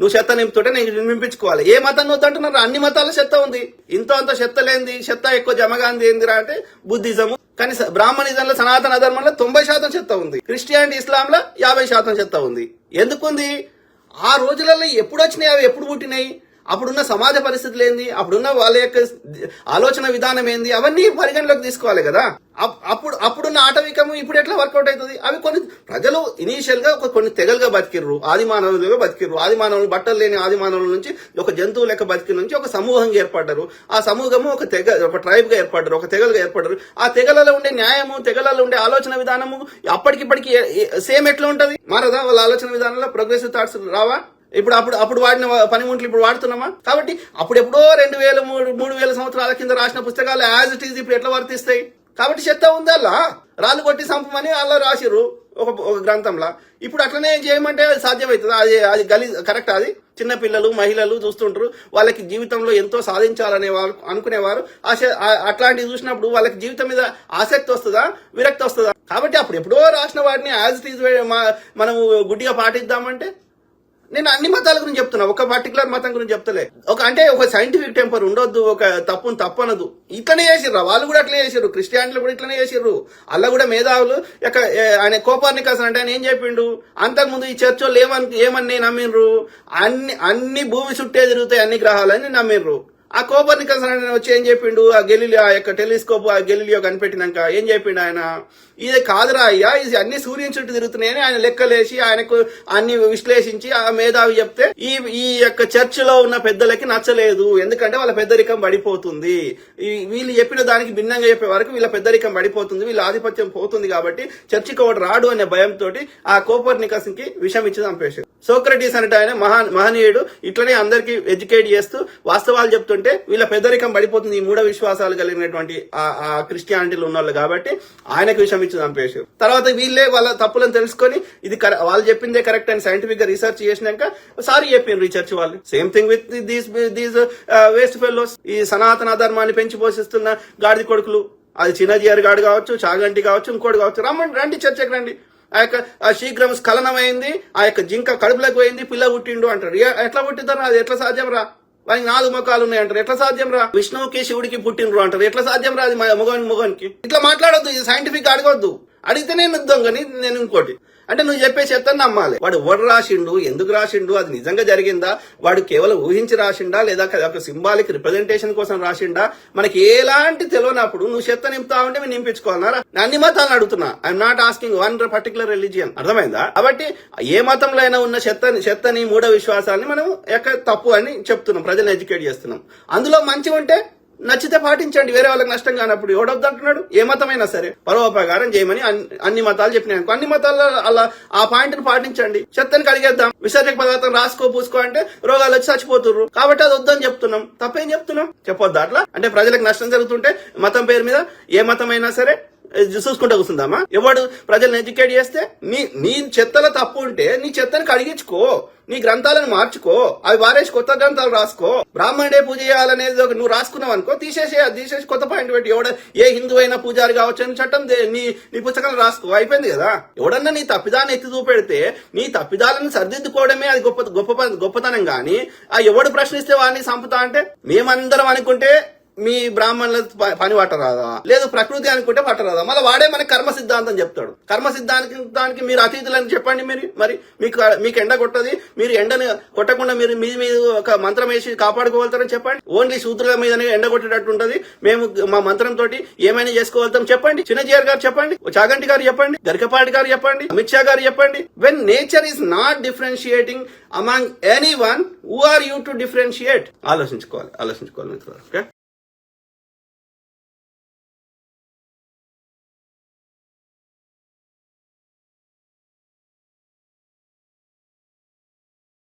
నువ్వు చెత్త నింపుతుంటే నేను నింపించుకోవాలి. ఏ మతం నువ్వు అంటున్నారు? అన్ని మతాల చెత్త ఉంది. ఇంత అంత చెత్త లేనిది చెత్త ఎక్కువ జమగాంది ఏందిరా అంటే బుద్ధిజము. కానీ స- బ్రాహ్మణిజంలో సనాతన ధర్మంలో తొంభై శాతం చెత్త ఉంది. క్రిస్టియానిటీ ఇస్లాంలో యాభై శాతం చెత్త ఉంది. ఎందుకుంది? ఆ రోజులలో ఎప్పుడు వచ్చినాయి? అవి ఎప్పుడు పుట్టినాయి? అప్పుడున్న సమాజ పరిస్థితులు ఏంది? అప్పుడున్న వాళ్ళ యొక్క ఆలోచన విధానం ఏంది? అవన్నీ పరిగణలోకి తీసుకోవాలి కదా. అప్- అప్పుడు అప్పుడున్న ఆటవికము ఇప్పుడు ఎట్లా వర్కౌట్ అవుతుంది? అవి కొన్ని ప్రజలు ఇనీషియల్గా ఒక కొన్ని తెగలుగా బతికిర్రు. ఆది మానవులుగా బతికిర్రు. ఆది మానవులు బట్టలు లేని ఆది మానవుల నుంచి ఒక జంతువు లెక్క బతికి నుంచి ఒక సమూహంగా ఏర్పడ్డారు. ఆ సమూహము ఒక తెగ ఒక ట్రైబ్గా ఏర్పడ్డారు. ఒక తెగలుగా ఏర్పడ్డారు. ఆ తెగలలో ఉండే న్యాయము తెగలలో ఉండే ఆలోచన విధానము అప్పటికిప్పటికి సేమ్ ఎట్లా ఉంటది? మారదా వాళ్ళ ఆలోచన విధానంలో ప్రోగ్రెసివ్ థాట్స్ రావా? ఇప్పుడు అప్పుడు అప్పుడు వాడిన పనిముట్లు ఇప్పుడు వాడుతున్నామా? కాబట్టి అప్పుడెప్పుడో రెండు వేల మూడు మూడు వేల సంవత్సరాల కింద రాసిన పుస్తకాలు యాజ్ ఇట్ ఈజ్ ఇప్పుడు ఎట్లా వర్తిస్తాయి? కాబట్టి చెత్త ఉంది అలా. రాళ్ళు కొట్టి సంపమని అలా రాసిరు ఒక ఒక గ్రంథంలో. ఇప్పుడు అట్లనే చేయమంటే అది సాధ్యమవుతుంది? అది అది గలి కరెక్ట్ అది? చిన్నపిల్లలు మహిళలు చూస్తుంటారు వాళ్ళకి జీవితంలో ఎంతో సాధించాలనే వాళ్ళు అనుకునేవారు. ఆశ ఆ- అట్లాంటివి చూసినప్పుడు వాళ్ళకి జీవితం మీద ఆసక్తి వస్తుందా? విరక్తి వస్తుందా? కాబట్టి అప్పుడు ఎప్పుడో రాసిన వాటిని యాజ్ ఇట్ ఈజ్ మనం గుడ్డిగా పాటిద్దామంటే నేను అన్ని మతాల గురించి చెప్తున్నా. ఒక పర్టికులర్ మతం గురించి చెప్తలే. ఒక అంటే ఒక సైంటిఫిక్ టెంపర్ ఉండొద్దు ఒక తప్పును తప్పనదు. ఇట్లనే చేసిర్రు. వాళ్ళు కూడా అట్లనే చేసిర్రు. క్రిస్టియానిటీలు కూడా ఇట్లనే చేసిర్రు. అలా కూడా మేధావులు ఇక ఆయన కోపార్నికాస్ అంటే ఆయన ఏం చెప్పిండు? అంతకుముందు ఈ చర్చ్ వాళ్ళు ఏమని ఏమని నమ్మిండ్రు అన్ని అన్ని భూమి చుట్టే తిరుగుతాయి అన్ని గ్రహాలని నమ్మిండ్రు ఆ కోపర్ ఆయన వచ్చి ఏం చెప్పిండు? ఆ గెలిలి ఆ యొక్క టెలిస్కోప్ ఆ గెలిలియో కనిపెట్టినాక ఏం చెప్పిండు ఆయన? ఇది కాదురా అయ్యా ఇది అన్ని సూర్యుని చుట్టూ తిరుగుతున్నాయని ఆయన లెక్కలేసి ఆయనకు అన్ని విశ్లేషించి ఆ మేధావి చెప్తే ఈ ఈ యొక్క చర్చిలో ఉన్న పెద్దలకి నచ్చలేదు. ఎందుకంటే వాళ్ళ పెద్దరికం పడిపోతుంది. వీళ్ళు చెప్పిన దానికి భిన్నంగా చెప్పే వరకు వీళ్ళ పెద్దరికం పడిపోతుంది. వీళ్ళ ఆధిపత్యం పోతుంది కాబట్టి చర్చికి ఒకటి రాడు అనే భయంతో ఆ కోపర్నికస్కి విషం ఇచ్చి చంపేశారు. సోక్రటీస్ అంటే ఆయన మహా మహనీయుడు. ఇట్లనే అందరికి ఎడ్యుకేట్ చేస్తూ వాస్తవాలు చెప్తుంటే వీళ్ళ పెద్దరికం పడిపోతుంది ఈ మూఢ విశ్వాసాలు కలిగినటువంటి ఆ క్రిస్టియానిటీలు ఉన్న వాళ్ళు కాబట్టి ఆయనకు విషయం ఇచ్చి చంపేసి తర్వాత వీళ్ళే వాళ్ళ తప్పులను తెలుసుకొని ఇది వాళ్ళు చెప్పిందే కరెక్ట్ అని సైంటిఫిక్గా రీసెర్చ్ చేసినాక సారీ చెప్పిండ్రు రీసెర్చ్ వాళ్ళు. Same thing with these these waste fellows ఈ సనాతన ధర్మాన్ని పెంచి పోషిస్తున్న గాడిద కొడుకులు. అది చిన్నజీఆర్ గాడు కావచ్చు చాగంటి కావచ్చు ఇంకోటి కావచ్చు. రమ్మండి రండి చర్చకి రండి. ఆ యొక్క శీఘ్రం స్ఖలనమైంది ఆ యొక్క జింక కడుపులోకి పోయింది పిల్ల పుట్టిండు అంటారు. ఎట్లా పుట్టిద్దారు? అది ఎట్లా సాధ్యం రా? వానికి నాలుగు ముఖాలు ఉన్నాయి అంటారు. ఎట్లా సాధ్యం రా? విష్ణువుకి శివుడికి పుట్టినరు అంటారు. ఎట్లా సాధ్యం రా అది మగవాని మగవానికి ఇట్లా మాట్లాడొద్దు ఇది సైంటిఫిక్ అడగొద్దు. అడిగితే నేను దొంగని నేను ఇంకోటి. అంటే నువ్వు చెప్పే చెత్తని నమ్మాలి. వాడు ఎవడు రాసిండు ఎందుకు రాసిండు అది నిజంగా జరిగిందా? వాడు కేవలం ఊహించి రాసిండా? లేదా ఒక సింబాలిక్ రిప్రజెంటేషన్ కోసం రాసిండా? మనకి ఎలాంటి తెలియనప్పుడు నువ్వు చెత్త నింపుతావంటే మేము నింపించుకోవాలన్నారా అన్ని మతాలను అడుగుతున్నా. I'm not asking one particular religion అర్థమైందా? కాబట్టి ఏ మతంలో అయినా ఉన్న చెత్త చెత్తని మూఢ విశ్వాసాన్ని మనం ఎక్క తప్పు అని చెప్తున్నాం. ప్రజలను ఎడ్యుకేట్ చేస్తున్నాం. అందులో మంచి ఉంటే నచ్చితే పాటించండి వేరే వాళ్ళకి నష్టం కానప్పుడు ఎవడొద్దు అంటున్నాడు ఏ మతమైనా సరే. పరోపకారం చేయమని అన్ని- అన్ని మతాలు చెప్పినాయి అన్ని మతాల్లో అలా ఆ పాయింట్ని పాటించండి. చెత్తని కడిగేద్దాం. విసర్జక పదార్థం రాసుకో పూసుకో అంటే రోగాలు వచ్చి చచ్చిపోతుర్రు. కాబట్టి అది వద్దని చెప్తున్నాం. తప్పేం చెప్తున్నాం? చెప్పొద్దు అట్లా? అంటే ప్రజలకు నష్టం జరుగుతుంటే మతం పేరు మీద ఏ మతమైనా సరే చూసుకుంటూ కూర్చుందామా? ఎవడు ప్రజలను ఎడ్యుకేట్ చేస్తే? నీ నీ చెత్తల తప్పు ఉంటే నీ చెత్తని కడిగించుకో. నీ గ్రంథాలను మార్చుకో. అవి వారేసి కొత్త గ్రంథాలు రాసుకో. బ్రాహ్మణుడే పూజ చేయాలనేది ఒక నువ్వు రాసుకున్నావు అనుకో తీసేసి అది తీసేసి కొత్త పాయింట్ పెట్టి ఎవడ ఏ హిందూ అయినా పూజారి కావచ్చు అని చట్టం దే- నీ నీ పుస్తకాలు రాసుకో. అయిపోయింది కదా? ఎవడన్నా నీ తప్పిదాన్ని ఎత్తి చూపెడితే నీ తప్పిదాలను సరిదిద్దుకోవడమే అది గొప్ప గొప్ప గొప్పతనం గాని ఆ ఎవడు ప్రశ్నిస్తే వాడిని సంపుతా అంటే మేమందరం అనుకుంటే మీ బ్రాహ్మణుల ప- పని పట్టరాదా లేదు ప్రకృతి అనుకుంటే పట్టరాదా మళ్ళీ వాడే మన కర్మ సిద్ధాంతం చెప్తాడు. కర్మ సిద్ధాంతానికి మీరు అతిథులని చెప్పండి మీరు. మరి మీకు మీకు ఎండ కొట్టది మీరు ఎండని కొట్టకుండా మీరు మీ మీద ఒక మంత్రం వేసి కాపాడుకోగలుగుతారని చెప్పండి. ఓన్లీ సూత్రుల మీదనే ఎండ కొట్టేటట్టు ఉంటది. మేము మా మంత్రం తోటి ఏమైనా చేసుకోగలుగుతాం చెప్పండి. చిన్నజీఆర్ గారు చెప్పండి చాగంటి గారు చెప్పండి గరికపాటి గారు చెప్పండి అమిత్ షా గారు చెప్పండి. When nature is not differentiating among any one who are you to differentiate ఆలోచించుకోవాలి ఆలోచించుకోవాలి మిత్రులు ఓకే